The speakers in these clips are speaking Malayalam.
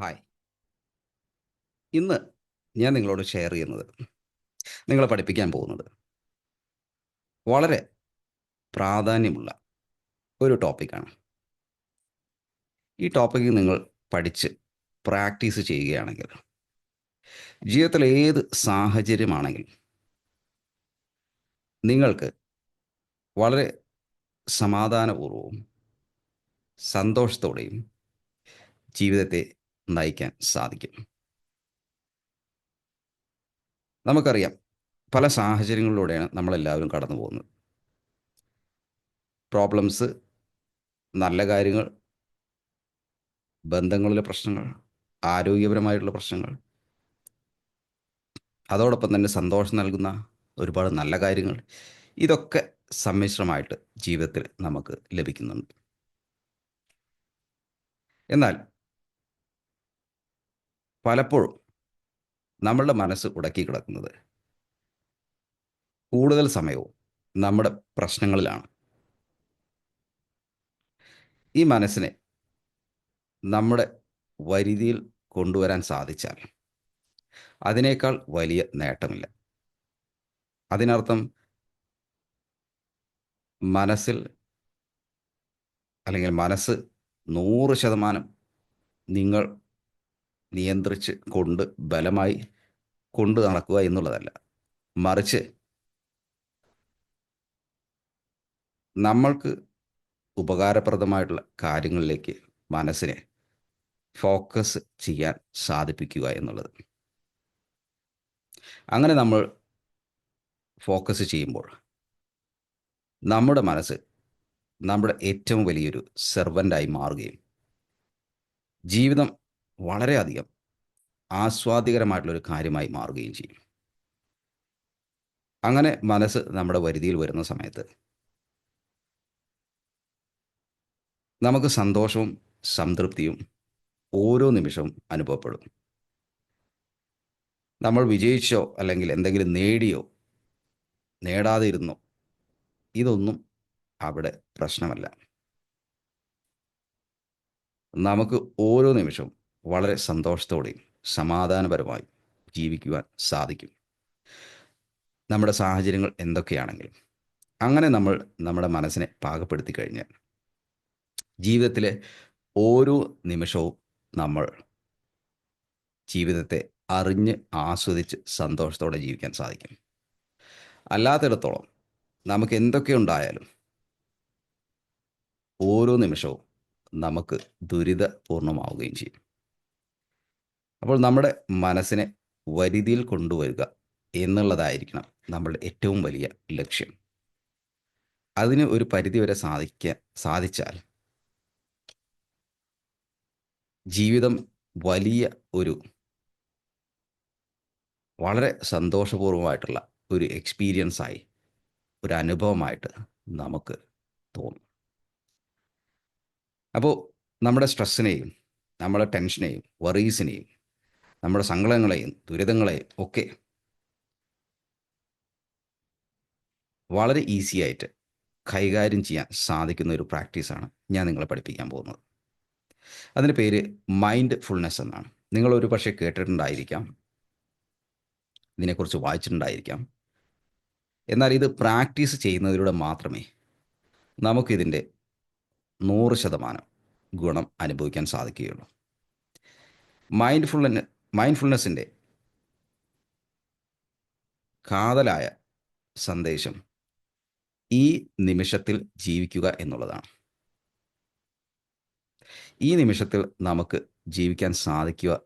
ഹായ്. ഇന്ന് ഞാൻ നിങ്ങളോട് ഷെയർ ചെയ്യുന്നത് നിങ്ങളെ പഠിപ്പിക്കാൻ പോകുന്നത് വളരെ പ്രാധാന്യമുള്ള ഒരു ടോപ്പിക്കാണ് ഈ ടോപ്പിക്ക് നിങ്ങൾ പഠിച്ച് പ്രാക്ടീസ് ചെയ്യുകയാണെങ്കിൽ ജീവിതത്തിലെ ഏത് സാഹചര്യമാണെങ്കിലും നിങ്ങൾക്ക് വളരെ സമാധാനപൂർവവും സന്തോഷത്തോടെയും ജീവിതത്തെ നയിക്കാൻ സാധിക്കും. നമുക്കറിയാം പല സാഹചര്യങ്ങളിലൂടെയാണ് നമ്മളെല്ലാവരും കടന്നു പോകുന്നത്. പ്രോബ്ലംസ് നല്ല കാര്യങ്ങൾ ബന്ധങ്ങളിലെ പ്രശ്നങ്ങൾ ആരോഗ്യപരമായിട്ടുള്ള പ്രശ്നങ്ങൾ അതോടൊപ്പം തന്നെ സന്തോഷം നൽകുന്ന ഒരുപാട് നല്ല കാര്യങ്ങൾ ഇതൊക്കെ സമ്മിശ്രമായിട്ട് ജീവിതത്തിൽ നമുക്ക് ലഭിക്കുന്നുണ്ട്. എന്നാൽ പലപ്പോഴും നമ്മളുടെ മനസ്സ് ഉടക്കി കിടക്കുന്നത് കൂടുതൽ സമയവും നമ്മുടെ പ്രശ്നങ്ങളിലാണ്. ഈ മനസ്സിനെ നമ്മുടെ വരുതിയിൽ കൊണ്ടുവരാൻ സാധിച്ചാൽ അതിനേക്കാൾ വലിയ നേട്ടമില്ല. അതിനർത്ഥം മനസ്സിൽ അല്ലെങ്കിൽ മനസ്സ് നൂറ് ശതമാനം നിങ്ങൾ നിയന്ത്രിച്ച് കൊണ്ട് ബലമായി കൊണ്ടു നടക്കുക എന്നുള്ളതല്ല. മറിച്ച് നമ്മൾക്ക് ഉപകാരപ്രദമായിട്ടുള്ള കാര്യങ്ങളിലേക്ക് മനസ്സിനെ ഫോക്കസ് ചെയ്യാൻ സാധിപ്പിക്കുക എന്നുള്ളത്. അങ്ങനെ നമ്മൾ ഫോക്കസ് ചെയ്യുമ്പോൾ നമ്മുടെ മനസ്സ് നമ്മുടെ ഏറ്റവും വലിയൊരു സെർവന്റായി മാറുകയും ജീവിതം വളരെയധികം ആസ്വാദികരമായിട്ടുള്ളൊരു കാര്യമായി മാറുകയും ചെയ്യും. അങ്ങനെ മനസ്സ് നമ്മുടെ വരുതിയിൽ വരുന്ന സമയത്ത് നമുക്ക് സന്തോഷവും സംതൃപ്തിയും ഓരോ നിമിഷവും അനുഭവപ്പെടും. നമ്മൾ വിജയിച്ചോ അല്ലെങ്കിൽ എന്തെങ്കിലും നേടിയോ നേടാതെ ഇരുന്നോ ഇതൊന്നും അവിടെ പ്രശ്നമല്ല. നമുക്ക് ഓരോ നിമിഷവും വളരെ സന്തോഷത്തോടെയും സമാധാനപരമായും ജീവിക്കുവാൻ സാധിക്കും. നമ്മുടെ സാഹചര്യങ്ങൾ എന്തൊക്കെയാണെങ്കിലും അങ്ങനെ നമ്മൾ നമ്മുടെ മനസ്സിനെ പാകപ്പെടുത്തി കഴിഞ്ഞാൽ ജീവിതത്തിലെ ഓരോ നിമിഷവും നമ്മൾ ജീവിതത്തെ അറിഞ്ഞ് ആസ്വദിച്ച് സന്തോഷത്തോടെ ജീവിക്കാൻ സാധിക്കും. അല്ലാത്തിടത്തോളം നമുക്ക് എന്തൊക്കെ ഉണ്ടായാലും ഓരോ നിമിഷവും നമുക്ക് ദുരിതപൂർണമാവുകയും ചെയ്യും. അപ്പോൾ നമ്മുടെ മനസ്സിനെ വരുതിയിൽ കൊണ്ടുവരിക എന്നുള്ളതായിരിക്കണം നമ്മളുടെ ഏറ്റവും വലിയ ലക്ഷ്യം. അതിന് ഒരു പരിധി വരെ സാധിക്ക സാധിച്ചാൽ ജീവിതം വലിയ ഒരു വളരെ സന്തോഷപൂർവമായിട്ടുള്ള ഒരു എക്സ്പീരിയൻസായി ഒരു അനുഭവമായിട്ട് നമുക്ക് തോന്നും. അപ്പോൾ നമ്മുടെ സ്ട്രെസ്സിനെയും നമ്മുടെ ടെൻഷനെയും വറീസിനെയും നമ്മുടെ സങ്കടങ്ങളെയും ദുരിതങ്ങളെയും ഒക്കെ വളരെ ഈസി ആയിട്ട് കൈകാര്യം ചെയ്യാൻ സാധിക്കുന്ന ഒരു പ്രാക്ടീസാണ് ഞാൻ നിങ്ങളെ പഠിപ്പിക്കാൻ പോകുന്നത്. അതിന്റെ പേര് മൈൻഡ് ഫുൾനെസ് എന്നാണ് നിങ്ങളൊരു പക്ഷേ കേട്ടിട്ടുണ്ടായിരിക്കാം. ഇതിനെക്കുറിച്ച് വായിച്ചിട്ടുണ്ടായിരിക്കാം. എന്നാൽ ഇത് പ്രാക്ടീസ് ചെയ്യുന്നതിലൂടെ മാത്രമേ നമുക്കിതിന്റെ നൂറ് ശതമാനം ഗുണം അനുഭവിക്കാൻ സാധിക്കുകയുള്ളൂ. മൈൻഡ് ഫുൾനെ മൈൻഡ്ഫുൾനെസ്സിന്റെ കാതലായ സന്ദേശം ഈ നിമിഷത്തിൽ ജീവിക്കുക എന്നുള്ളതാണ്. ഈ നിമിഷത്തിൽ നമുക്ക് ജീവിക്കാൻ സാധിക്കുക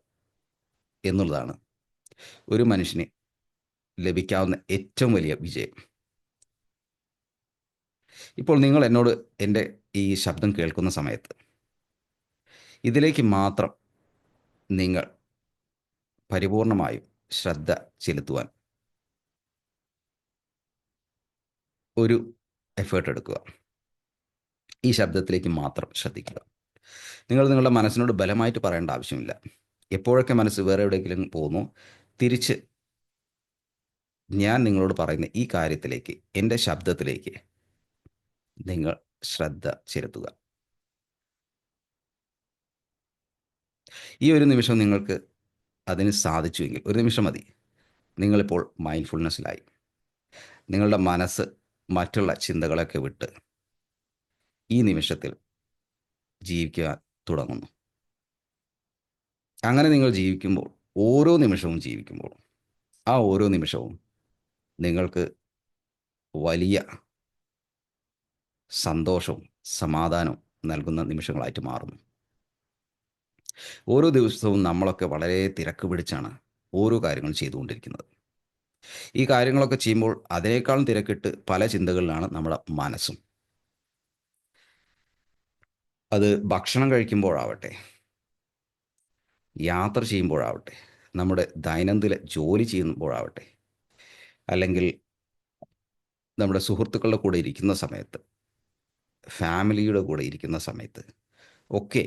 എന്നുള്ളതാണ്. ഒരു മനുഷ്യന് ലഭിക്കാവുന്ന ഏറ്റവും വലിയ വിജയം. ഇപ്പോൾ നിങ്ങൾ എന്നോട് എന്റെ ഈ ശബ്ദം കേൾക്കുന്ന സമയത്ത് ഇതിലേക്ക് മാത്രം നിങ്ങൾ പരിപൂർണമായും ശ്രദ്ധ ചെലുത്തുവാൻ ഒരു എഫേർട്ട് എടുക്കുക. ഈ ശബ്ദത്തിലേക്ക് മാത്രം ശ്രദ്ധിക്കുക. നിങ്ങൾ നിങ്ങളുടെ മനസ്സിനോട് ബലമായിട്ട് പറയേണ്ട ആവശ്യമില്ല. എപ്പോഴൊക്കെ മനസ്സ് വേറെ എവിടെയെങ്കിലും പോകുന്നു തിരിച്ച് ഞാൻ നിങ്ങളോട് പറയുന്ന ഈ കാര്യത്തിലേക്ക് എന്റെ ശബ്ദത്തിലേക്ക് നിങ്ങൾ ശ്രദ്ധ ചെലുത്തുക. ഈ ഒരു നിമിഷം നിങ്ങൾക്ക് അതിന് സാധിച്ചുവെങ്കിൽ ഒരു നിമിഷം മതി. നിങ്ങളിപ്പോൾ മൈൻഡ്ഫുൾനെസ്സിലായി നിങ്ങളുടെ മനസ്സ് മറ്റുള്ള ചിന്തകളൊക്കെ വിട്ട് ഈ നിമിഷത്തിൽ ജീവിക്കാൻ തുടങ്ങുന്നു. അങ്ങനെ നിങ്ങൾ ജീവിക്കുമ്പോൾ ഓരോ നിമിഷവും ജീവിക്കുമ്പോൾ ആ ഓരോ നിമിഷവും നിങ്ങൾക്ക് വലിയ സന്തോഷവും സമാധാനവും നൽകുന്ന നിമിഷങ്ങളായിട്ട് മാറുന്നു. ഓരോ ദിവസവും നമ്മളൊക്കെ വളരെ തിരക്ക് പിടിച്ചാണ് ഓരോ കാര്യങ്ങൾ ചെയ്തുകൊണ്ടിരിക്കുന്നത്. ഈ കാര്യങ്ങളൊക്കെ ചെയ്യുമ്പോൾ അതിനേക്കാളും തിരക്കിട്ട് പല ചിന്തകളിലാണ് നമ്മുടെ മനസ്സും. അത് ഭക്ഷണം കഴിക്കുമ്പോഴാവട്ടെ യാത്ര ചെയ്യുമ്പോഴാവട്ടെ നമ്മുടെ ദൈനംദിന ജോലി ചെയ്യുമ്പോഴാവട്ടെ അല്ലെങ്കിൽ നമ്മുടെ സുഹൃത്തുക്കളുടെ കൂടെ ഇരിക്കുന്ന സമയത്ത് ഫാമിലിയുടെ കൂടെ ഇരിക്കുന്ന സമയത്ത് ഒക്കെ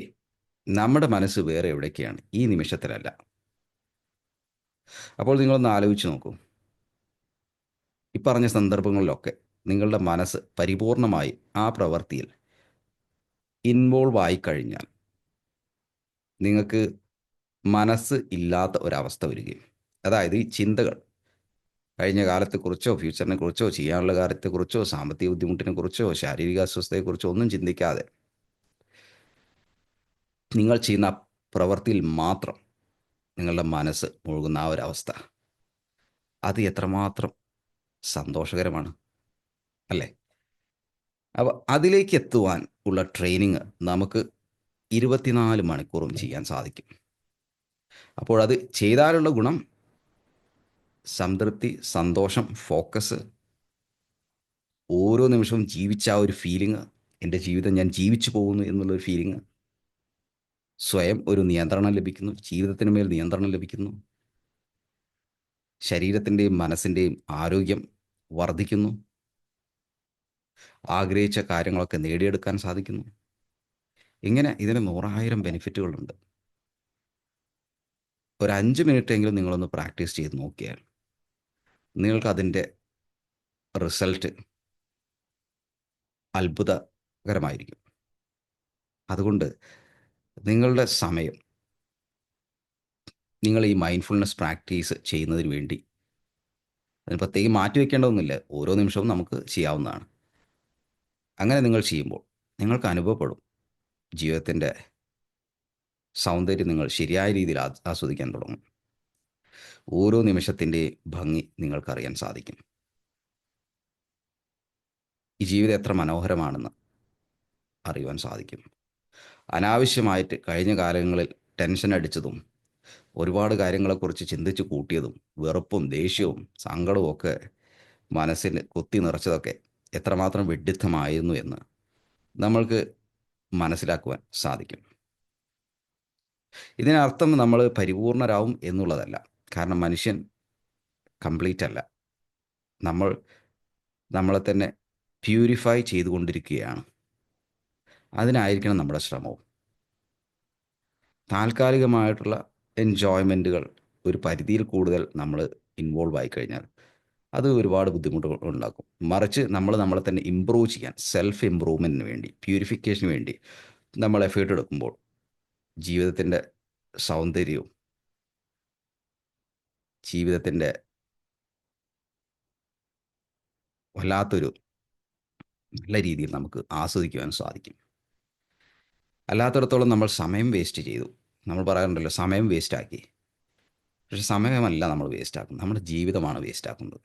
നമ്മുടെ മനസ്സ് വേറെ എവിടേക്കാണ്? ഈ നിമിഷത്തിലല്ല. അപ്പോൾ നിങ്ങളൊന്ന് ആലോചിച്ച് നോക്കൂ. ഈ പറഞ്ഞ സന്ദർഭങ്ങളിലൊക്കെ നിങ്ങളുടെ മനസ്സ് പരിപൂർണമായി ആ പ്രവൃത്തിയിൽ ഇൻവോൾവ് ആയി കഴിഞ്ഞാൽ നിങ്ങൾക്ക് മനസ്സ് ഇല്ലാത്ത ഒരവസ്ഥ വരികയും അതായത് ഈ ചിന്തകൾ കഴിഞ്ഞ കാലത്തെക്കുറിച്ചോ ഫ്യൂച്ചറിനെ കുറിച്ചോ ചെയ്യാനുള്ള കാര്യത്തെക്കുറിച്ചോ സാമ്പത്തിക ബുദ്ധിമുട്ടിനെ കുറിച്ചോ ശാരീരിക അസ്വസ്ഥതയെക്കുറിച്ചോ ഒന്നും ചിന്തിക്കാതെ നിങ്ങൾ ചെയ്യുന്ന പ്രവൃത്തിയിൽ മാത്രം നിങ്ങളുടെ മനസ്സ് മുഴുകുന്ന ആ ഒരു അവസ്ഥ അത് എത്രമാത്രം സന്തോഷകരമാണ് അല്ലേ? അപ്പോൾ അതിലേക്ക് എത്തുവാൻ ഉള്ള ട്രെയിനിങ് നമുക്ക് ഇരുപത്തിനാല് മണിക്കൂറും ചെയ്യാൻ സാധിക്കും. അപ്പോൾ അത് ചെയ്താലുള്ള ഗുണം സംതൃപ്തി സന്തോഷം ഫോക്കസ് ഓരോ നിമിഷവും ജീവിച്ച ആ ഒരു ഫീലിംഗ് എന്റെ ജീവിതം ഞാൻ ജീവിച്ചു പോകുന്നു എന്നുള്ളൊരു ഫീലിംഗ് സ്വയം ഒരു നിയന്ത്രണം ലഭിക്കുന്നു ജീവിതത്തിന് മേൽ നിയന്ത്രണം ലഭിക്കുന്നു. ശരീരത്തിന്റെയും മനസ്സിന്റെയും ആരോഗ്യം വർദ്ധിക്കുന്നു. ആഗ്രഹിച്ച കാര്യങ്ങളൊക്കെ നേടിയെടുക്കാൻ സാധിക്കുന്നു. ഇങ്ങനെ ഇതിന് നൂറായിരം ബെനിഫിറ്റുകളുണ്ട്. ഒരു അഞ്ച് മിനിറ്റെങ്കിലും നിങ്ങളൊന്ന് പ്രാക്ടീസ് ചെയ്ത് നോക്കിയാൽ നിങ്ങൾക്ക് അതിന്റെ റിസൾട്ട് അത്ഭുതകരമായിരിക്കും. അതുകൊണ്ട് നിങ്ങളുടെ സമയം നിങ്ങൾ ഈ മൈൻഡ്ഫുൾനെസ് പ്രാക്ടീസ് ചെയ്യുന്നതിന് വേണ്ടി. അതിന് പ്രത്യേകം മാറ്റി വയ്ക്കേണ്ടതൊന്നുമില്ല ഓരോ നിമിഷവും നമുക്ക് ചെയ്യാവുന്നതാണ്. അങ്ങനെ നിങ്ങൾ ചെയ്യുമ്പോൾ നിങ്ങൾക്ക് അനുഭവപ്പെടും. ജീവിതത്തിന്റെ സൗന്ദര്യം നിങ്ങൾ ശരിയായ രീതിയിൽ ആസ്വദിക്കാൻ തുടങ്ങും. ഓരോ നിമിഷത്തിന്റെ ഭംഗി നിങ്ങൾക്കറിയാൻ സാധിക്കും. ഈ ജീവിതം എത്ര മനോഹരമാണെന്ന് അറിയുവാൻ സാധിക്കും. അനാവശ്യമായിട്ട് കഴിഞ്ഞ കാലങ്ങളിൽ ടെൻഷൻ അടിച്ചതും ഒരുപാട് കാര്യങ്ങളെക്കുറിച്ച് ചിന്തിച്ച് കൂട്ടിയതും വെറുപ്പും ദേഷ്യവും സങ്കടവും ഒക്കെ മനസ്സിന് കുത്തി നിറച്ചതൊക്കെ എത്രമാത്രം വിഡിത്തമായിരുന്നു എന്ന് നമ്മൾക്ക് മനസ്സിലാക്കുവാൻ സാധിക്കും. ഇതിനർത്ഥം നമ്മൾ പരിപൂർണരാകും എന്നുള്ളതല്ല. കാരണം മനുഷ്യൻ കംപ്ലീറ്റ് അല്ല. നമ്മൾ നമ്മളെ തന്നെ പ്യൂരിഫൈ ചെയ്തുകൊണ്ടിരിക്കുകയാണ്. അതിനായിരിക്കണം നമ്മുടെ ശ്രമവും. താൽക്കാലികമായിട്ടുള്ള എൻജോയ്മെന്റുകൾ ഒരു പരിധിയിൽ കൂടുതൽ നമ്മൾ ഇൻവോൾവ് ആയി കഴിഞ്ഞാൽ അത് ഒരുപാട് ബുദ്ധിമുട്ടുകൾ ഉണ്ടാക്കും. മറിച്ച് നമ്മൾ നമ്മളെ തന്നെ ഇമ്പ്രൂവ് ചെയ്യാൻ സെൽഫ് ഇമ്പ്രൂവ്മെന്റിന് വേണ്ടി പ്യൂരിഫിക്കേഷന് വേണ്ടി നമ്മൾ എഫേർട്ട് എടുക്കുമ്പോൾ ജീവിതത്തിന്റെ സൗന്ദര്യവും ജീവിതത്തിന്റെ വല്ലാത്തൊരു നല്ല രീതിയിൽ നമുക്ക് ആസ്വദിക്കുവാൻ സാധിക്കും. അല്ലാത്തിടത്തോളം നമ്മൾ സമയം വേസ്റ്റ് ചെയ്തു. നമ്മൾ പറയാറുണ്ടല്ലോ സമയം വേസ്റ്റാക്കി പക്ഷെ സമയമല്ല നമ്മൾ വേസ്റ്റാക്കുന്നത് നമ്മുടെ ജീവിതമാണ് വേസ്റ്റാക്കുന്നത്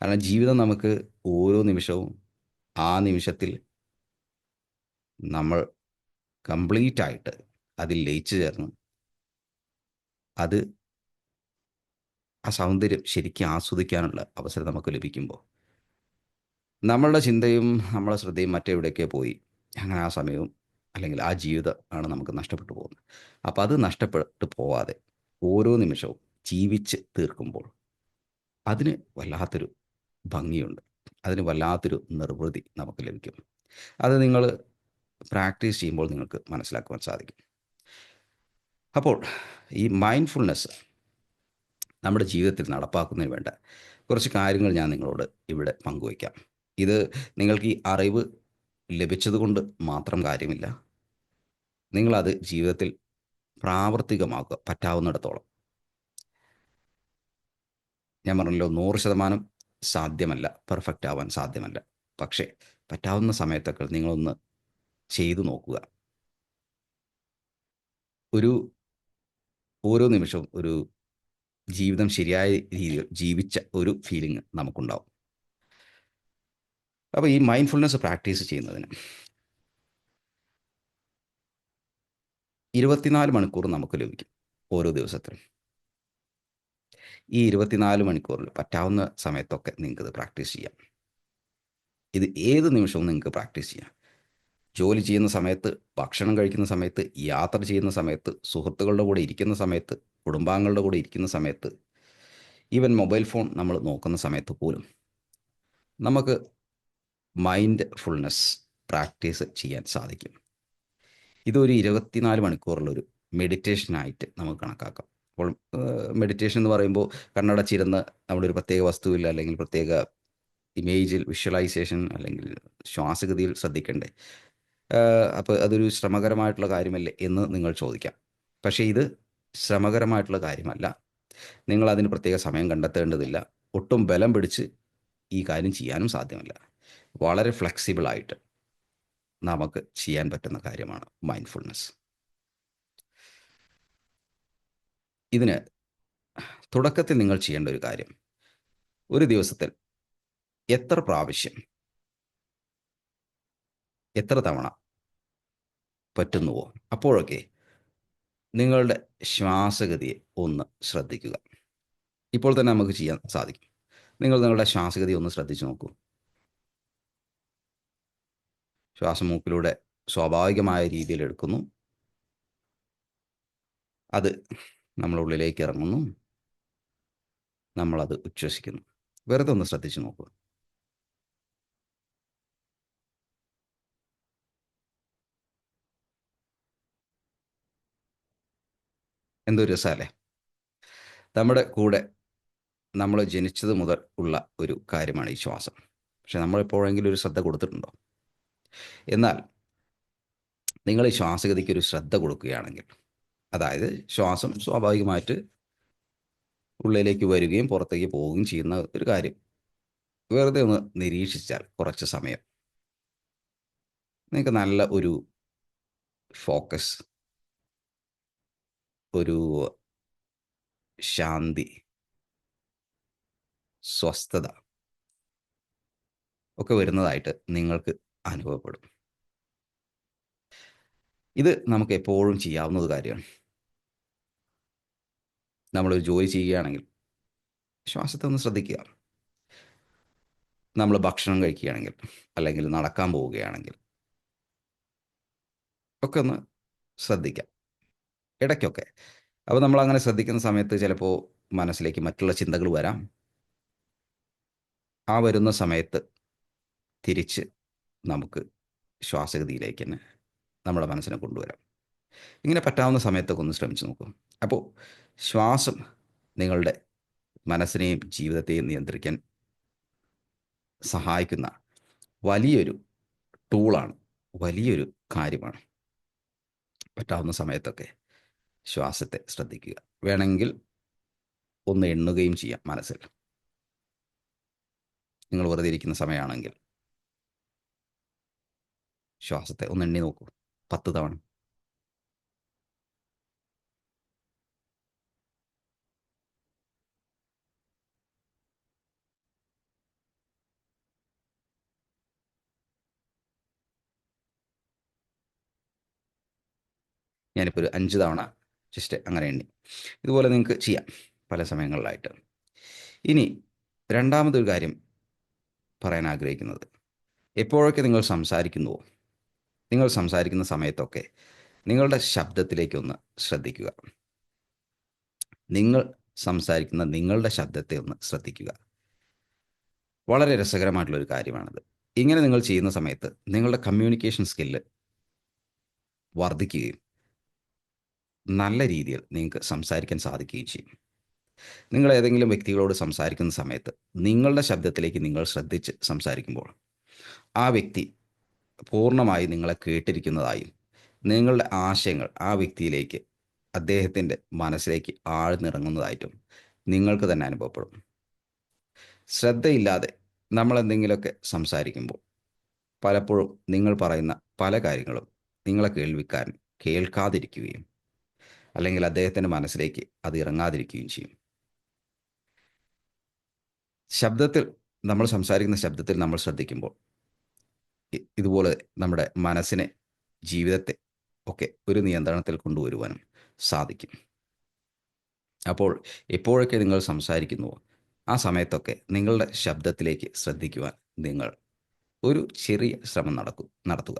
കാരണം ജീവിതം നമുക്ക് ഓരോ നിമിഷവും ആ നിമിഷത്തിൽ നമ്മൾ കംപ്ലീറ്റ് ആയിട്ട് അതിൽ ലയിച്ചു ചേർന്ന് അത് ആ സൗന്ദര്യം ശരിക്കും ആസ്വദിക്കാനുള്ള അവസരം നമുക്ക് ലഭിക്കുമ്പോൾ നമ്മളുടെ ചിന്തയും നമ്മളെ ശ്രദ്ധയും മറ്റെവിടെയൊക്കെ പോയി. അങ്ങനെ ആ സമയവും അല്ലെങ്കിൽ ആ ജീവിതം ആണ് നമുക്ക് നഷ്ടപ്പെട്ടു പോകുന്നത്. അപ്പോൾ അത് നഷ്ടപ്പെട്ടു പോവാതെ ഓരോ നിമിഷവും ജീവിച്ച് തീർക്കുമ്പോൾ അതിന് വല്ലാത്തൊരു ഭംഗിയുണ്ട്. അതിന് വല്ലാത്തൊരു നിർവൃതി നമുക്ക് ലഭിക്കും. അത് നിങ്ങൾ പ്രാക്ടീസ് ചെയ്യുമ്പോൾ നിങ്ങൾക്ക് മനസ്സിലാക്കുവാൻ സാധിക്കും. അപ്പോൾ ഈ മൈൻഡ്ഫുൾനെസ് നമ്മുടെ ജീവിതത്തിൽ നടപ്പാക്കുന്നതിന് വേണ്ട കുറച്ച് കാര്യങ്ങൾ ഞാൻ നിങ്ങളോട് ഇവിടെ പങ്കുവയ്ക്കാം. ഇത് നിങ്ങൾക്ക് ഈ അറിവ് ലഭിച്ചതുകൊണ്ട് മാത്രം കാര്യമില്ല. നിങ്ങളത് ജീവിതത്തിൽ പ്രാവർത്തികമാക്കുക പറ്റാവുന്നിടത്തോളം. ഞാൻ പറഞ്ഞല്ലോ നൂറ് ശതമാനം സാധ്യമല്ല പെർഫെക്റ്റ് ആവാൻ സാധ്യമല്ല. പക്ഷേ പറ്റാവുന്ന സമയത്തൊക്കെ നിങ്ങളൊന്ന് ചെയ്തു നോക്കുക. ഒരു ഓരോ നിമിഷവും ഒരു ജീവിതം ശരിയായ രീതിയിൽ ജീവിച്ച ഒരു ഫീലിംഗ് നമുക്കുണ്ടാവും. അപ്പോൾ ഈ മൈൻഡ്ഫുൾനെസ് പ്രാക്ടീസ് ചെയ്യുന്നതിന് ഇരുപത്തിനാല് മണിക്കൂർ നമുക്ക് ലഭിക്കും ഓരോ ദിവസത്തിലും. ഈ ഇരുപത്തിനാല് മണിക്കൂറിൽ പറ്റാവുന്ന സമയത്തൊക്കെ നിങ്ങൾക്ക് ഇത് പ്രാക്ടീസ് ചെയ്യാം. ഇത് ഏത് നിമിഷവും നിങ്ങൾക്ക് പ്രാക്ടീസ് ചെയ്യാം. ജോലി ചെയ്യുന്ന സമയത്ത് ഭക്ഷണം കഴിക്കുന്ന സമയത്ത് യാത്ര ചെയ്യുന്ന സമയത്ത് സുഹൃത്തുക്കളുടെ കൂടെ ഇരിക്കുന്ന സമയത്ത് കുടുംബാംഗങ്ങളുടെ കൂടെ ഇരിക്കുന്ന സമയത്ത് ഈവൻ മൊബൈൽ ഫോൺ നമ്മൾ നോക്കുന്ന സമയത്ത് പോലും നമുക്ക് മൈൻഡ് ഫുൾനെസ് പ്രാക്ടീസ് ചെയ്യാൻ സാധിക്കും. ഇതൊരു ഇരുപത്തിനാല് മണിക്കൂറിലൊരു മെഡിറ്റേഷനായിട്ട് നമുക്ക് കണക്കാക്കാം. അപ്പോൾ മെഡിറ്റേഷൻ എന്ന് പറയുമ്പോൾ കണ്ണടച്ചിരുന്ന് നമ്മളൊരു പ്രത്യേക വസ്തുവിൽ അല്ലെങ്കിൽ പ്രത്യേക ഇമേജിൽ വിഷ്വലൈസേഷൻ അല്ലെങ്കിൽ ശ്വാസഗതിയിൽ ശ്രദ്ധിക്കണ്ടേ? അപ്പോൾ അതൊരു ശ്രമകരമായിട്ടുള്ള കാര്യമല്ലേ എന്ന് നിങ്ങൾ ചോദിക്കാം. പക്ഷേ ഇത് ശ്രമകരമായിട്ടുള്ള കാര്യമല്ല. നിങ്ങൾ അതിന് പ്രത്യേക സമയം കണ്ടെത്തേണ്ടതില്ല. ഒട്ടും ബലം പിടിച്ച് ഈ കാര്യം ചെയ്യാനും സാധ്യമല്ല. വളരെ ഫ്ലെക്സിബിളായിട്ട് നമുക്ക് ചെയ്യാൻ പറ്റുന്ന കാര്യമാണ് മൈൻഡ്ഫുൾനെസ് ഇതിന് തുടക്കത്തിൽ നിങ്ങൾ ചെയ്യേണ്ട ഒരു കാര്യം. ഒരു ദിവസത്തിൽ എത്ര പ്രാവശ്യം എത്ര തവണ പറ്റുന്നുവോ അപ്പോഴൊക്കെ നിങ്ങളുടെ ശ്വാസഗതിയെ ഒന്ന് ശ്രദ്ധിക്കുക. ഇപ്പോൾ തന്നെ നമുക്ക് ചെയ്യാൻ സാധിക്കും. നിങ്ങൾ നിങ്ങളുടെ ശ്വാസഗതി ഒന്ന് ശ്രദ്ധിച്ചു നോക്കൂ. ശ്വാസം മൂക്കിലൂടെ സ്വാഭാവികമായ രീതിയിൽ എടുക്കുന്നു. അത് നമ്മളുള്ളിലേക്ക് ഇറങ്ങുന്നു. നമ്മളത് ഉച്ഛ്വസിക്കുന്നു വെറുതെ ഒന്ന് ശ്രദ്ധിച്ചു നോക്കുക. എന്തോ രസമല്ലേ നമ്മുടെ കൂടെ നമ്മൾ ജനിച്ചത് മുതൽ ഉള്ള ഒരു കാര്യമാണ് ഈ ശ്വാസം. പക്ഷെ നമ്മൾ എപ്പോഴെങ്കിലും ഒരു ശ്രദ്ധ കൊടുത്തിട്ടുണ്ടോ? എന്നാൽ നിങ്ങൾ ഈ ശ്വാസഗതിക്ക് ഒരു ശ്രദ്ധ കൊടുക്കുകയാണെങ്കിൽ അതായത് ശ്വാസം സ്വാഭാവികമായിട്ട് ഉള്ളിലേക്ക് വരികയും പുറത്തേക്ക് പോവുകയും ചെയ്യുന്ന ഒരു കാര്യം. വെറുതെ ഒന്ന് നിരീക്ഷിച്ചാൽ കുറച്ച് സമയം. നിങ്ങൾക്ക് നല്ല ഒരു ഫോക്കസ് ഒരു ശാന്തി സ്വസ്ഥത ഒക്കെ വരുന്നതായിട്ട് നിങ്ങൾക്ക് അനുഭവപ്പെടും. ഇത് നമുക്ക് എപ്പോഴും ചെയ്യാവുന്ന ഒരു കാര്യമാണ്. നമ്മളൊരു ജോലി ചെയ്യുകയാണെങ്കിൽ ശ്വാസത്തെ ഒന്ന് ശ്രദ്ധിക്കുക. നമ്മൾ ഭക്ഷണം കഴിക്കുകയാണെങ്കിൽ അല്ലെങ്കിൽ നടക്കാൻ പോവുകയാണെങ്കിൽ ഒക്കെ ഒന്ന് ശ്രദ്ധിക്കാം ഇടയ്ക്കൊക്കെ. അപ്പോൾ നമ്മൾ അങ്ങനെ ശ്രദ്ധിക്കുന്ന സമയത്ത് ചിലപ്പോൾ മനസ്സിലേക്ക് മറ്റുള്ള ചിന്തകൾ വരാം. ആ വരുന്ന സമയത്ത് തിരിച്ച് നമുക്ക് ശ്വാസഗതിയിലേക്ക് തന്നെ നമ്മുടെ മനസ്സിനെ കൊണ്ടുവരാം. ഇങ്ങനെ പറ്റാവുന്ന സമയത്തൊക്കെ ഒന്ന് ശ്രമിച്ചു നോക്കും. അപ്പോൾ ശ്വാസം നിങ്ങളുടെ മനസ്സിനെയും ജീവിതത്തെയും നിയന്ത്രിക്കാൻ സഹായിക്കുന്ന വലിയൊരു ടൂളാണ് വലിയൊരു കാര്യമാണ്. പറ്റാവുന്ന സമയത്തൊക്കെ ശ്വാസത്തെ ശ്രദ്ധിക്കുക. വേണമെങ്കിൽ ഒന്ന് എണ്ണുകയും ചെയ്യാം മനസ്സിൽ. നിങ്ങൾ വെറുതെ ഇരിക്കുന്ന സമയമാണെങ്കിൽ ശ്വാസത്തെ ഒന്ന് എണ്ണി നോക്കൂ. പത്ത് തവണ. ഞാനിപ്പോൾ ഒരു അഞ്ച് തവണ ജസ്റ്റ് അങ്ങനെ എണ്ണി. ഇതുപോലെ നിങ്ങൾക്ക് ചെയ്യാം പല സമയങ്ങളിലായിട്ട്. ഇനി രണ്ടാമതൊരു കാര്യം പറയാൻ ആഗ്രഹിക്കുന്നത്. എപ്പോഴൊക്കെ നിങ്ങൾ സംസാരിക്കുന്നുവോ? നിങ്ങൾ സംസാരിക്കുന്ന സമയത്തൊക്കെ നിങ്ങളുടെ ശബ്ദത്തിലേക്കൊന്ന് ശ്രദ്ധിക്കുക. നിങ്ങൾ സംസാരിക്കുന്ന നിങ്ങളുടെ ശബ്ദത്തെ ഒന്ന് ശ്രദ്ധിക്കുക. വളരെ രസകരമായിട്ടുള്ള ഒരു കാര്യമാണിത്. ഇങ്ങനെ നിങ്ങൾ ചെയ്യുന്ന സമയത്ത് നിങ്ങളുടെ കമ്മ്യൂണിക്കേഷൻ സ്കില്ല് വർദ്ധിക്കുകയും നല്ല രീതിയിൽ നിങ്ങൾക്ക് സംസാരിക്കാൻ സാധിക്കുകയും ചെയ്യും. നിങ്ങൾ ഏതെങ്കിലും വ്യക്തികളോട് സംസാരിക്കുന്ന സമയത്ത് നിങ്ങളുടെ ശബ്ദത്തിലേക്ക് നിങ്ങൾ ശ്രദ്ധിച്ച് സംസാരിക്കുമ്പോൾ ആ വ്യക്തി പൂർണമായി നിങ്ങളെ കേട്ടിരിക്കുന്നതായും. നിങ്ങളുടെ ആശയങ്ങൾ ആ വ്യക്തിയിലേക്ക് അദ്ദേഹത്തിന്റെ മനസ്സിലേക്ക് ആഴ്ന്നിറങ്ങുന്നതായിട്ടും നിങ്ങൾക്ക് തന്നെ അനുഭവപ്പെടും. ശ്രദ്ധയില്ലാതെ നമ്മൾ എന്തെങ്കിലുമൊക്കെ സംസാരിക്കുമ്പോൾ പലപ്പോഴും നിങ്ങൾ പറയുന്ന പല കാര്യങ്ങളും നിങ്ങളെ കേൾവിക്കാൻ കേൾക്കാതിരിക്കുകയും അല്ലെങ്കിൽ അദ്ദേഹത്തിന്റെ മനസ്സിലേക്ക് അത് ഇറങ്ങാതിരിക്കുകയും ചെയ്യും. ശബ്ദത്തിൽ നമ്മൾ സംസാരിക്കുന്ന ശബ്ദത്തിൽ നമ്മൾ ശ്രദ്ധിക്കുമ്പോൾ ഇതുപോലെ നമ്മുടെ മനസ്സിനെ ജീവിതത്തെ ഒക്കെ ഒരു നിയന്ത്രണത്തിൽ കൊണ്ടുവരുവാനും സാധിക്കും. അപ്പോൾ എപ്പോഴൊക്കെ നിങ്ങൾ സംസാരിക്കുന്നുവോ ആ സമയത്തൊക്കെ നിങ്ങളുടെ ശബ്ദത്തിലേക്ക് ശ്രദ്ധിക്കുവാൻ നിങ്ങൾ ഒരു ചെറിയ ശ്രമം നടക്കൂ നടത്തുക.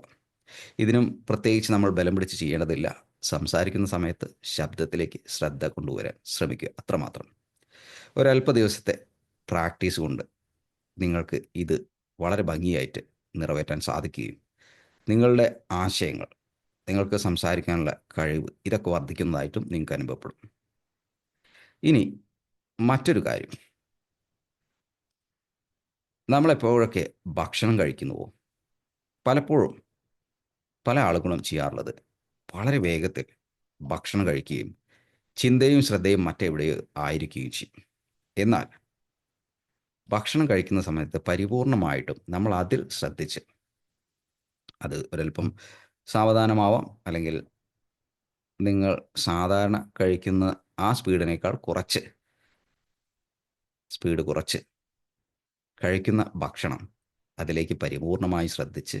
ഇതിനും പ്രത്യേകിച്ച് നമ്മൾ ബലം പിടിച്ച് ചെയ്യേണ്ടതില്ല. സംസാരിക്കുന്ന സമയത്ത് ശബ്ദത്തിലേക്ക് ശ്രദ്ധ കൊണ്ടുവരാൻ ശ്രമിക്കുക അത്രമാത്രം. ഒരല്പ ദിവസത്തെ പ്രാക്ടീസ് കൊണ്ട് നിങ്ങൾക്ക് ഇത് വളരെ ഭംഗിയായിട്ട് നിറവേറ്റാൻ സാധിക്കുകയും. നിങ്ങളുടെ ആശയങ്ങൾ നിങ്ങൾക്ക് സംസാരിക്കാനുള്ള കഴിവ് ഇതൊക്കെ വർദ്ധിക്കുന്നതായിട്ടും നിങ്ങൾക്ക് അനുഭവപ്പെടും. ഇനി മറ്റൊരു കാര്യം. നമ്മളെപ്പോഴൊക്കെ ഭക്ഷണം കഴിക്കുന്നുവോ? പലപ്പോഴും പല ആളുകളും ചെയ്യാറുള്ളത് വളരെ വേഗത്തിൽ ഭക്ഷണം കഴിക്കുകയും ചിന്തയും ശ്രദ്ധയും മറ്റെവിടെയോ ആയിരിക്കുകയും ചെയ്യും. എന്നാൽ ഭക്ഷണം കഴിക്കുന്ന സമയത്ത് പരിപൂർണമായിട്ടും നമ്മൾ അതിൽ ശ്രദ്ധിച്ച് അത് ഒരല്പം സാവധാനമാവാം. അല്ലെങ്കിൽ നിങ്ങൾ സാധാരണ കഴിക്കുന്ന ആ സ്പീഡിനേക്കാൾ കുറച്ച് സ്പീഡ് കുറച്ച് കഴിക്കുന്ന ഭക്ഷണം അതിലേക്ക് പരിപൂർണമായി ശ്രദ്ധിച്ച്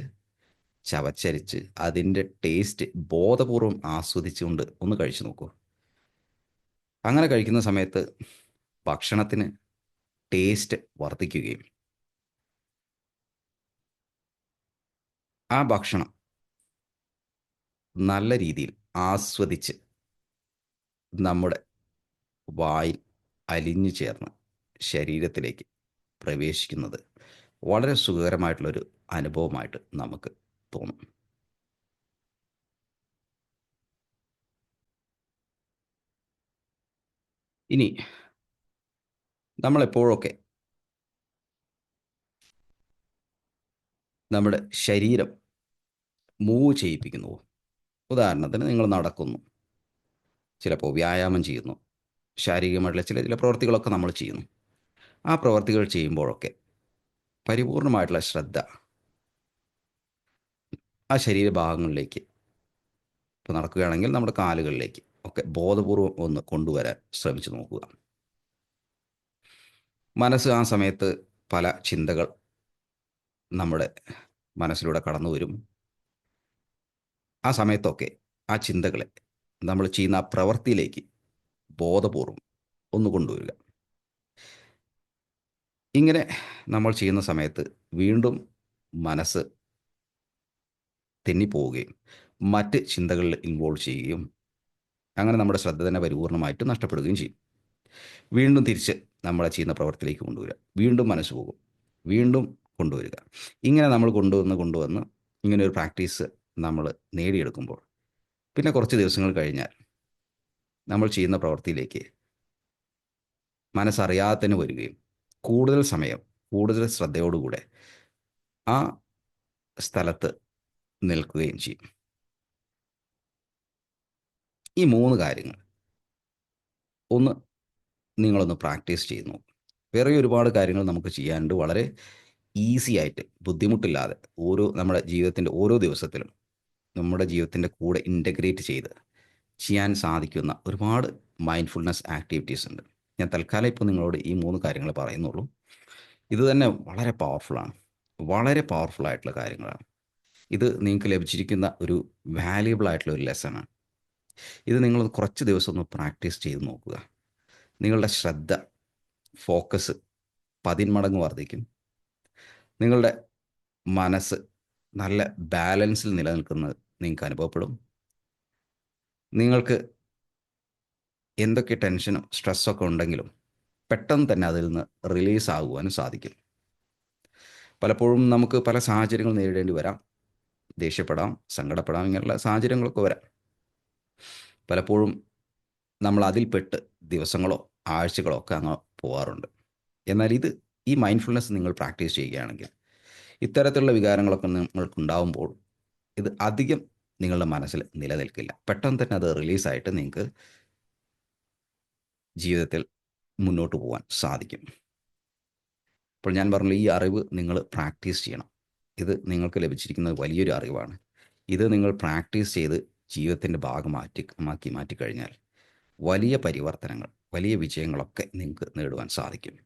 ചവച്ചരിച്ച് അതിന്റെ ടേസ്റ്റ് ബോധപൂർവം ആസ്വദിച്ചുകൊണ്ട് ഒന്ന് കഴിച്ചു നോക്കൂ. അങ്ങനെ കഴിക്കുന്ന സമയത്ത് ഭക്ഷണത്തിന് ടേസ്റ്റ് വർദ്ധിക്കുകയും. ആ ഭക്ഷണം നല്ല രീതിയിൽ ആസ്വദിച്ച് നമ്മുടെ വായിൽ അലിഞ്ഞു ചേർന്ന് ശരീരത്തിലേക്ക് പ്രവേശിക്കുന്നത് വളരെ സുഖകരമായിട്ടുള്ളൊരു അനുഭവമായിട്ട് നമുക്ക് തോന്നും. ഇനി നമ്മളെപ്പോഴൊക്കെ നമ്മുടെ ശരീരം മൂവ് ചെയ്യിപ്പിക്കുന്നു. ഉദാഹരണത്തിന് നിങ്ങൾ നടക്കുന്നു. ചിലപ്പോൾ വ്യായാമം ചെയ്യുന്നു. ശാരീരികമായിട്ടുള്ള ചില ചില പ്രവർത്തികളൊക്കെ നമ്മൾ ചെയ്യുന്നു. ആ പ്രവർത്തികൾ ചെയ്യുമ്പോഴൊക്കെ പരിപൂർണമായിട്ടുള്ള ശ്രദ്ധ ആ ശരീരഭാഗങ്ങളിലേക്ക് ഇപ്പോൾ നടക്കുകയാണെങ്കിൽ നമ്മുടെ കാലുകളിലേക്ക് ഒക്കെ ബോധപൂർവം ഒന്ന് കൊണ്ടുവരാൻ ശ്രമിച്ചു നോക്കുക. മനസ്സ് ആ സമയത്ത് പല ചിന്തകൾ നമ്മുടെ മനസ്സിലൂടെ കടന്നു വരും. ആ സമയത്തൊക്കെ ആ ചിന്തകളെ നമ്മൾ ചെയ്യുന്ന ആ പ്രവൃത്തിയിലേക്ക് ബോധപൂർവം ഒന്ന് കൊണ്ടുവരിക. ഇങ്ങനെ നമ്മൾ ചെയ്യുന്ന സമയത്ത് വീണ്ടും മനസ്സ് തെന്നിപ്പോവുകയും മറ്റ് ചിന്തകളിൽ ഇൻവോൾവ് ചെയ്യുകയും അങ്ങനെ നമ്മുടെ ശ്രദ്ധ തന്നെ പരിപൂർണമായിട്ട് നഷ്ടപ്പെടുകയും ചെയ്യും. വീണ്ടും തിരിച്ച് നമ്മളെ ചെയ്യുന്ന പ്രവൃത്തിയിലേക്ക് കൊണ്ടുവരിക. വീണ്ടും മനസ്സ് പോകും. വീണ്ടും കൊണ്ടുവരിക. ഇങ്ങനെ നമ്മൾ കൊണ്ടുവന്ന് കൊണ്ടുവന്ന് ഇങ്ങനെ ഒരു പ്രാക്ടീസ് നമ്മൾ നേടിയെടുക്കുമ്പോൾ പിന്നെ കുറച്ച് ദിവസങ്ങൾ കഴിഞ്ഞാൽ നമ്മൾ ചെയ്യുന്ന പ്രവൃത്തിയിലേക്ക് മനസ്സറിയാതെ തന്നെ വരികയും കൂടുതൽ സമയം കൂടുതൽ ശ്രദ്ധയോടുകൂടെ ആ സ്ഥലത്ത് നിൽക്കുകയും ചെയ്യും. ഈ മൂന്ന് കാര്യങ്ങൾ ഒന്ന് നിങ്ങളൊന്ന് പ്രാക്ടീസ് ചെയ്യുന്നു. വേറെ ഒരുപാട് കാര്യങ്ങൾ നമുക്ക് ചെയ്യാനുണ്ട്. വളരെ ഈസി ആയിട്ട് ബുദ്ധിമുട്ടില്ലാതെ ഓരോ നമ്മുടെ ജീവിതത്തിന്റെ ഓരോ ദിവസത്തിലും നമ്മുടെ ജീവിതത്തിന്റെ കൂടെ ഇന്റഗ്രേറ്റ് ചെയ്ത് ചെയ്യാൻ സാധിക്കുന്ന ഒരുപാട് മൈൻഡ്ഫുൾനെസ് ആക്ടിവിറ്റീസ് ഉണ്ട്. ഞാൻ തൽക്കാലം ഇപ്പോൾ നിങ്ങളോട് ഈ മൂന്ന് കാര്യങ്ങൾ പറയുന്നുള്ളൂ. ഇത് തന്നെ വളരെ പവർഫുള്ളാണ് വളരെ പവർഫുൾ ആയിട്ടുള്ള കാര്യങ്ങളാണ്. ഇത് നിങ്ങൾക്ക് ലഭിച്ചിരിക്കുന്ന ഒരു വാല്യുബിൾ ആയിട്ടുള്ള ഒരു ലെസണാണ് ഇത് നിങ്ങൾ കുറച്ച് ദിവസം ഒന്ന് പ്രാക്ടീസ് ചെയ്ത് നോക്കുക. നിങ്ങളുടെ ശ്രദ്ധ ഫോക്കസ് പതിന്മടങ്ങ് വർദ്ധിക്കും. നിങ്ങളുടെ മനസ്സ് നല്ല ബാലൻസിൽ നിലനിൽക്കുന്നത് നിങ്ങൾക്ക് അനുഭവപ്പെടും. നിങ്ങൾക്ക് എന്തൊക്കെ ടെൻഷനും സ്ട്രെസ്സൊക്കെ ഉണ്ടെങ്കിലും പെട്ടെന്ന് തന്നെ അതിൽ നിന്ന് റിലീസ് ആകുവാനും സാധിക്കും. പലപ്പോഴും നമുക്ക് പല സാഹചര്യങ്ങൾ നേരിടേണ്ടി വരാം. ദേഷ്യപ്പെടാം സങ്കടപ്പെടാം ഇങ്ങനെയുള്ള സാഹചര്യങ്ങളൊക്കെ വരാം. പലപ്പോഴും നമ്മൾ അതിൽപ്പെട്ട് ദിവസങ്ങളോ ആഴ്ചകളോ ഒക്കെ അങ്ങ് പോകാറുണ്ട് എന്നാൽ ഇത് ഈ മൈൻഡ്ഫുൾനെസ് നിങ്ങൾ പ്രാക്ടീസ് ചെയ്യുകയാണെങ്കിൽ ഇത്തരത്തിലുള്ള വികാരങ്ങളൊക്കെ നിങ്ങൾക്കുണ്ടാവുമ്പോൾ ഇത് അധികം നിങ്ങളുടെ മനസ്സിൽ നിലനിൽക്കില്ല. പെട്ടെന്ന് തന്നെ അത് റിലീസായിട്ട് നിങ്ങൾക്ക് ജീവിതത്തിൽ മുന്നോട്ട് പോകാൻ സാധിക്കും. അപ്പോൾ ഞാൻ പറഞ്ഞു ഈ അറിവ് നിങ്ങൾ പ്രാക്ടീസ് ചെയ്യണം. ഇത് നിങ്ങൾക്ക് ലഭിച്ചിരിക്കുന്ന വലിയൊരു അറിവാണ്. ഇത് നിങ്ങൾ പ്രാക്ടീസ് ചെയ്ത് ജീവിതത്തിന്റെ ഭാഗമാറ്റി മാറ്റി മാറ്റിക്കഴിഞ്ഞാൽ വലിയ പരിവർത്തനങ്ങൾ വലിയ വിജയങ്ങളൊക്കെ നിങ്ങൾക്ക് നേടുവാൻ സാധിക്കും.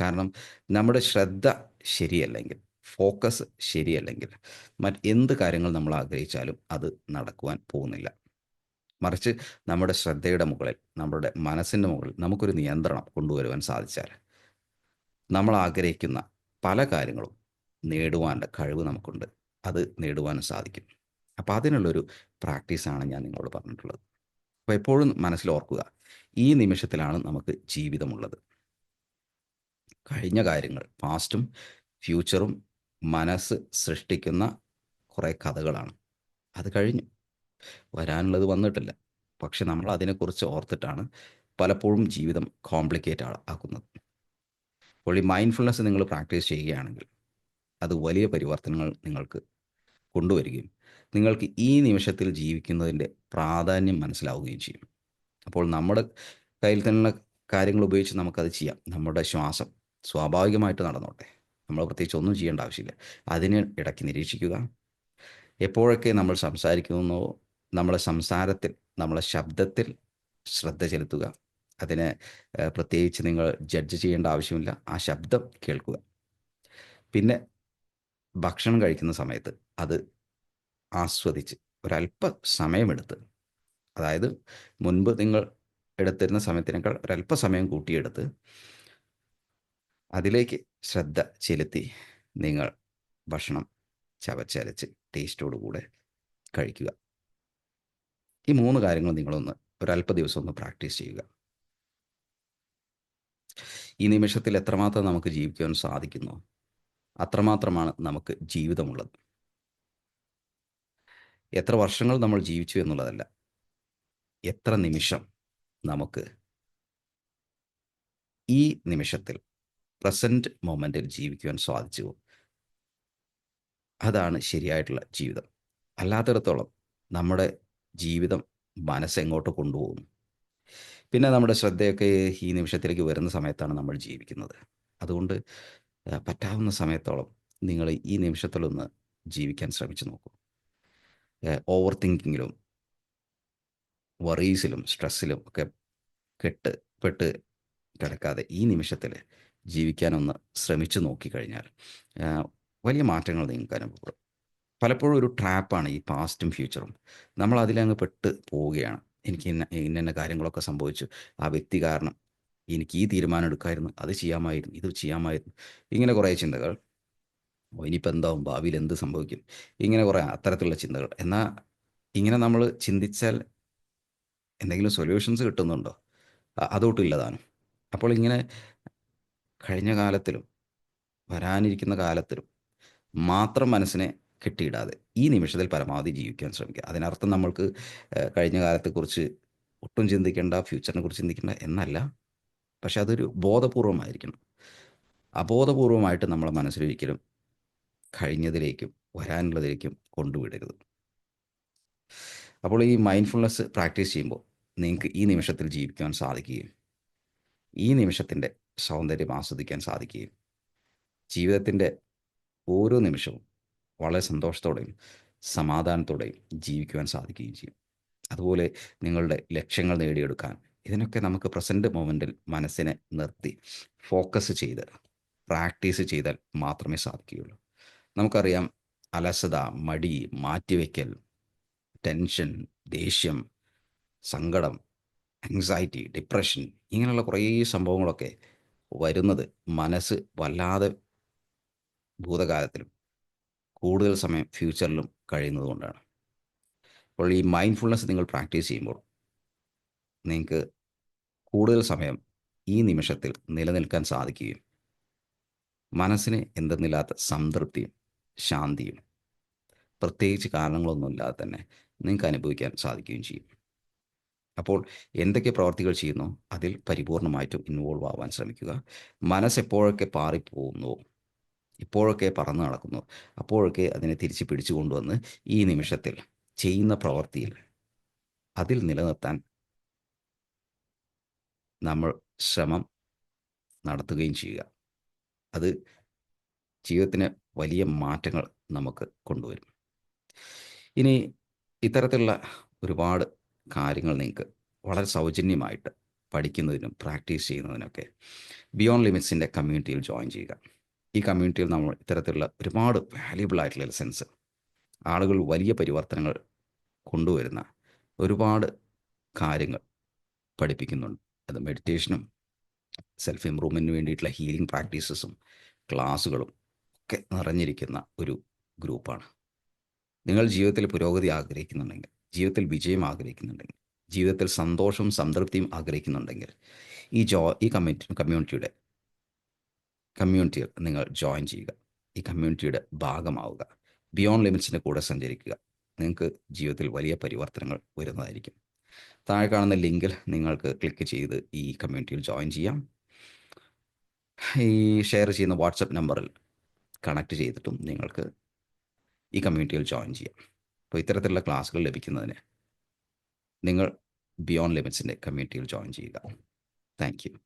കാരണം നമ്മുടെ ശ്രദ്ധ ശരിയല്ലെങ്കിൽ ഫോക്കസ് ശരിയല്ലെങ്കിൽ മറ്റ് എന്ത് കാര്യങ്ങൾ നമ്മൾ ആഗ്രഹിച്ചാലും അത് നടക്കുവാൻ പോകുന്നില്ല. മറിച്ച് നമ്മുടെ ശ്രദ്ധയുടെ മുകളിൽ നമ്മുടെ മനസ്സിന്റെ മുകളിൽ നമുക്കൊരു നിയന്ത്രണം കൊണ്ടുവരുവാൻ സാധിച്ചാൽ നമ്മൾ ആഗ്രഹിക്കുന്ന പല കാര്യങ്ങളും നേടുവാനുള്ള കഴിവ് നമുക്കുണ്ട്. അത് നേടുവാനും സാധിക്കും. അപ്പോൾ അതിനുള്ളൊരു പ്രാക്ടീസാണ് ഞാൻ നിങ്ങളോട് പറഞ്ഞിട്ടുള്ളത്. അപ്പോൾ എപ്പോഴും മനസ്സിൽ ഓർക്കുക ഈ നിമിഷത്തിലാണ് നമുക്ക് ജീവിതമുള്ളത്. കഴിഞ്ഞ കാര്യങ്ങൾ പാസ്റ്റും ഫ്യൂച്ചറും മനസ്സ് സൃഷ്ടിക്കുന്ന കുറേ കഥകളാണ്. അത് കഴിഞ്ഞു. വരാനുള്ളത് വന്നിട്ടില്ല. പക്ഷെ നമ്മൾ അതിനെക്കുറിച്ച് ഓർത്തിട്ടാണ് പലപ്പോഴും ജീവിതം കോംപ്ലിക്കേറ്റ് ആക്കുന്നത്. അപ്പോൾ ഈ മൈൻഡ്ഫുൾനെസ് നിങ്ങൾ പ്രാക്ടീസ് ചെയ്യുകയാണെങ്കിൽ അത് വലിയ പരിവർത്തനങ്ങൾ നിങ്ങൾക്ക് കൊണ്ടുവരികയും നിങ്ങൾക്ക് ഈ നിമിഷത്തിൽ ജീവിക്കുന്നതിന്റെ പ്രാധാന്യം മനസ്സിലാവുകയും ചെയ്യും. അപ്പോൾ നമ്മുടെ കയ്യിൽ തന്നെയുള്ള കാര്യങ്ങൾ ഉപയോഗിച്ച് നമുക്കത് ചെയ്യാം. നമ്മുടെ ശ്വാസം സ്വാഭാവികമായിട്ട് നടന്നോട്ടെ. നമ്മൾ പ്രത്യേകിച്ച് ഒന്നും ചെയ്യേണ്ട ആവശ്യമില്ല. അതിനെ ഇടയ്ക്ക് നിരീക്ഷിക്കുക. എപ്പോഴൊക്കെ നമ്മൾ സംസാരിക്കുന്നോ നമ്മളെ സംസാരത്തിൽ നമ്മളെ ശബ്ദത്തിൽ ശ്രദ്ധ ചെലുത്തുക. അതിനെ പ്രത്യേകിച്ച് നിങ്ങൾ ജഡ്ജ് ചെയ്യേണ്ട ആവശ്യമില്ല. ആ ശബ്ദം കേൾക്കുക. പിന്നെ ഭക്ഷണം കഴിക്കുന്ന സമയത്ത് അത് ആസ്വദിച്ച് ഒരല്പ സമയമെടുത്ത്. അതായത് മുൻപ് നിങ്ങൾ എടുത്തിരുന്ന സമയത്തിനേക്കാൾ ഒരല്പ സമയം കൂട്ടിയെടുത്ത് അതിലേക്ക് ശ്രദ്ധ ചെലുത്തി നിങ്ങൾ ഭക്ഷണം ചവച്ചരച്ച് ടേസ്റ്റോടു കൂടെ കഴിക്കുക. ഈ മൂന്ന് കാര്യങ്ങൾ നിങ്ങളൊന്ന് ഒരല്പ ദിവസം ഒന്ന് പ്രാക്ടീസ് ചെയ്യുക. ഈ നിമിഷത്തിൽ എത്രമാത്രം നമുക്ക് ജീവിക്കുവാൻ സാധിക്കുന്നു? അത്രമാത്രമാണ് നമുക്ക് ജീവിതമുള്ളത്. എത്ര വർഷങ്ങൾ നമ്മൾ ജീവിച്ചു എന്നുള്ളതല്ല. എത്ര നിമിഷം നമുക്ക് ഈ നിമിഷത്തിൽ പ്രസന്റ് മൊമെന്റിൽ ജീവിക്കുവാൻ സാധിച്ചു. അതാണ് ശരിയായിട്ടുള്ള ജീവിതം. അല്ലാത്തിടത്തോളം നമ്മുടെ ജീവിതം മനസ്സെങ്ങോട്ട് കൊണ്ടുപോകും പിന്നെ നമ്മുടെ ശ്രദ്ധയൊക്കെ ഈ നിമിഷത്തിലേക്ക് വരുന്ന സമയത്താണ് നമ്മൾ ജീവിക്കുന്നത്. അതുകൊണ്ട് പറ്റാവുന്ന സമയത്തോളം നിങ്ങൾ ഈ നിമിഷത്തിലൊന്ന് ജീവിക്കാൻ ശ്രമിച്ചു നോക്കൂ. ഓവർ തിങ്കിങ്ങിലും വറീസിലും സ്ട്രെസ്സിലും ഒക്കെ കെട്ട് പെട്ട് കിടക്കാതെ ഈ നിമിഷത്തിൽ ജീവിക്കാനൊന്ന് ശ്രമിച്ചു നോക്കിക്കഴിഞ്ഞാൽ വലിയ മാറ്റങ്ങൾ നിങ്ങൾക്ക് അനുഭവപ്പെടും. പലപ്പോഴും ഒരു ട്രാപ്പാണ് ഈ പാസ്റ്റും ഫ്യൂച്ചറും നമ്മൾ അതിലങ്ങ് പെട്ട് പോവുകയാണ്. എനിക്ക് ഇന്ന ഇന്ന കാര്യങ്ങളൊക്കെ സംഭവിച്ചു. ആ വ്യക്തി കാരണം എനിക്ക് ഈ തീരുമാനം എടുക്കാമായിരുന്നു അത് ചെയ്യാമായിരുന്നു ഇത് ചെയ്യാമായിരുന്നു ഇങ്ങനെ കുറേ ചിന്തകൾ. ഇനിയിപ്പോൾ എന്താവും ഭാവിയിൽ എന്ത് സംഭവിക്കും ഇങ്ങനെ കുറേ അത്തരത്തിലുള്ള ചിന്തകൾ. എന്നാൽ ഇങ്ങനെ നമ്മൾ ചിന്തിച്ചാൽ എന്തെങ്കിലും സൊല്യൂഷൻസ് കിട്ടുന്നുണ്ടോ? അതോട്ടില്ലതാണ് അപ്പോൾ ഇങ്ങനെ കഴിഞ്ഞ കാലത്തിലും വരാനിരിക്കുന്ന കാലത്തിലും മാത്രം മനസ്സിനെ കെട്ടിയിടാതെ ഈ നിമിഷത്തിൽ പരമാവധി ജീവിക്കാൻ ശ്രമിക്കുക. അതിനർത്ഥം നമ്മൾക്ക് കഴിഞ്ഞ കാലത്തെക്കുറിച്ച് ഒട്ടും ചിന്തിക്കേണ്ട ഫ്യൂച്ചറിനെ കുറിച്ച് ചിന്തിക്കേണ്ട എന്നല്ല. പക്ഷെ അതൊരു ബോധപൂർവമായിരിക്കണം. അബോധപൂർവമായിട്ട് നമ്മളെ മനസ്സിലൊരിക്കലും കഴിഞ്ഞതിലേക്കും വരാനുള്ളതിലേക്കും കൊണ്ടുവിടരുത്. അപ്പോൾ ഈ മൈൻഡ്ഫുൾനെസ് പ്രാക്ടീസ് ചെയ്യുമ്പോൾ നിങ്ങൾക്ക് ഈ നിമിഷത്തിൽ ജീവിക്കാൻ സാധിക്കുകയും ഈ നിമിഷത്തിന്റെ സൗന്ദര്യം ആസ്വദിക്കാൻ സാധിക്കുകയും ജീവിതത്തിന്റെ ഓരോ നിമിഷവും വളരെ സന്തോഷത്തോടെയും സമാധാനത്തോടെയും ജീവിക്കുവാൻ സാധിക്കുകയും ചെയ്യും. അതുപോലെ നിങ്ങളുടെ ലക്ഷ്യങ്ങൾ നേടിയെടുക്കാൻ ഇതിനൊക്കെ നമുക്ക് പ്രസന്റ് മൊമെന്റിൽ മനസ്സിനെ നിർത്തി ഫോക്കസ് ചെയ്ത് പ്രാക്ടീസ് ചെയ്താൽ മാത്രമേ സാധിക്കുകയുള്ളൂ. നമുക്കറിയാം അലസത മടി മാറ്റിവെക്കൽ ടെൻഷൻ ദേഷ്യം സങ്കടം ആങ്സൈറ്റി ഡിപ്രഷൻ ഇങ്ങനെയുള്ള കുറേ സംഭവങ്ങളൊക്കെ വരുന്നത് മനസ്സ് വല്ലാതെ ഭൂതകാലത്തിലും കൂടുതൽ സമയം ഫ്യൂച്ചറിലും കഴിയുന്നത് കൊണ്ടാണ്. അപ്പോൾ ഈ മൈൻഡ്ഫുൾനെസ് നിങ്ങൾ പ്രാക്ടീസ് ചെയ്യുമ്പോൾ നിങ്ങൾക്ക് കൂടുതൽ സമയം ഈ നിമിഷത്തിൽ നിലനിൽക്കാൻ സാധിക്കുകയും മനസ്സിന് എന്തെന്നില്ലാത്ത സംതൃപ്തിയും ശാന്തിയും. പ്രത്യേകിച്ച് കാരണങ്ങളൊന്നുമില്ലാതെ തന്നെ നിങ്ങൾക്ക് അനുഭവിക്കാൻ സാധിക്കുകയും ചെയ്യും. അപ്പോൾ എന്തൊക്കെ പ്രവർത്തികൾ ചെയ്യുന്നു? അതിൽ പരിപൂർണമായിട്ടും ഇൻവോൾവ് ആവാൻ ശ്രമിക്കുക. മനസ്സെപ്പോഴൊക്കെ പാറിപ്പോകുന്നു. ഇപ്പോഴൊക്കെ പറന്ന് നടക്കുന്നു. അപ്പോഴൊക്കെ അതിനെ തിരിച്ച് പിടിച്ചു കൊണ്ടുവന്ന് ഈ നിമിഷത്തിൽ ചെയ്യുന്ന പ്രവൃത്തിയിൽ അതിൽ നിലനിർത്താൻ നമ്മൾ ശ്രമം നടത്തുകയും ചെയ്യുക. അത് ജീവിതത്തിന് വലിയ മാറ്റങ്ങൾ നമുക്ക് കൊണ്ടുവരും. ഇനി ഇത്തരത്തിലുള്ള ഒരുപാട് കാര്യങ്ങൾ നിങ്ങൾക്ക് വളരെ സൗജന്യമായിട്ട് പഠിക്കുന്നതിനും പ്രാക്ടീസ് ചെയ്യുന്നതിനൊക്കെ ബിയോണ്ട് ലിമിറ്റ്സിന്റെ കമ്മ്യൂണിറ്റിയിൽ ജോയിൻ ചെയ്യുക. ഈ കമ്മ്യൂണിറ്റിയിൽ നമ്മൾ ഇത്തരത്തിലുള്ള ഒരുപാട് വാല്യുബിൾ ആയിട്ടുള്ള ലെസൻസ് ആളുകൾ വലിയ പരിവർത്തനങ്ങൾ കൊണ്ടുവരുന്ന ഒരുപാട് കാര്യങ്ങൾ പഠിപ്പിക്കുന്നുണ്ട്. അത് മെഡിറ്റേഷനും സെൽഫ് ഇംപ്രൂവ്മെന്റിന് വേണ്ടിയിട്ടുള്ള ഹീലിംഗ് പ്രാക്ടീസസും ക്ലാസ്സുകളും ഒക്കെ നിറഞ്ഞിരിക്കുന്ന ഒരു ഗ്രൂപ്പാണ്. നിങ്ങൾ ജീവിതത്തിൽ പുരോഗതി ആഗ്രഹിക്കുന്നുണ്ടെങ്കിൽ ജീവിതത്തിൽ വിജയം ആഗ്രഹിക്കുന്നുണ്ടെങ്കിൽ ജീവിതത്തിൽ സന്തോഷവും സംതൃപ്തിയും ആഗ്രഹിക്കുന്നുണ്ടെങ്കിൽ ഈ ജോ ഈ കമ്മ്യൂണിറ്റി കമ്മ്യൂണിറ്റിയുടെ കമ്മ്യൂണിറ്റിയിൽ നിങ്ങൾ ജോയിൻ ചെയ്യുക. ഈ കമ്മ്യൂണിറ്റിയുടെ ഭാഗമാവുക. ബിയോണ്ട് ലിമിറ്റ്സിന്റെ കൂടെ സഞ്ചരിക്കുക. നിങ്ങൾക്ക് ജീവിതത്തിൽ വലിയ പരിവർത്തനങ്ങൾ വരുന്നതായിരിക്കും. താഴെ കാണുന്ന ലിങ്കിൽ നിങ്ങൾക്ക് ക്ലിക്ക് ചെയ്ത് ഈ കമ്മ്യൂണിറ്റിയിൽ ജോയിൻ ചെയ്യാം. ഈ ഷെയർ ചെയ്യുന്ന വാട്സപ്പ് നമ്പറിൽ കണക്ട് ചെയ്തിട്ടും നിങ്ങൾക്ക് ഈ കമ്മ്യൂണിറ്റിയിൽ ജോയിൻ ചെയ്യാം. അപ്പോൾ ഇത്തരത്തിലുള്ള ക്ലാസ്സുകൾ ലഭിക്കുന്നതിന് നിങ്ങൾ ബിയോണ്ട് ലിമിറ്റ്സിന്റെ കമ്മ്യൂണിറ്റിയിൽ ജോയിൻ ചെയ്യുക. Thank you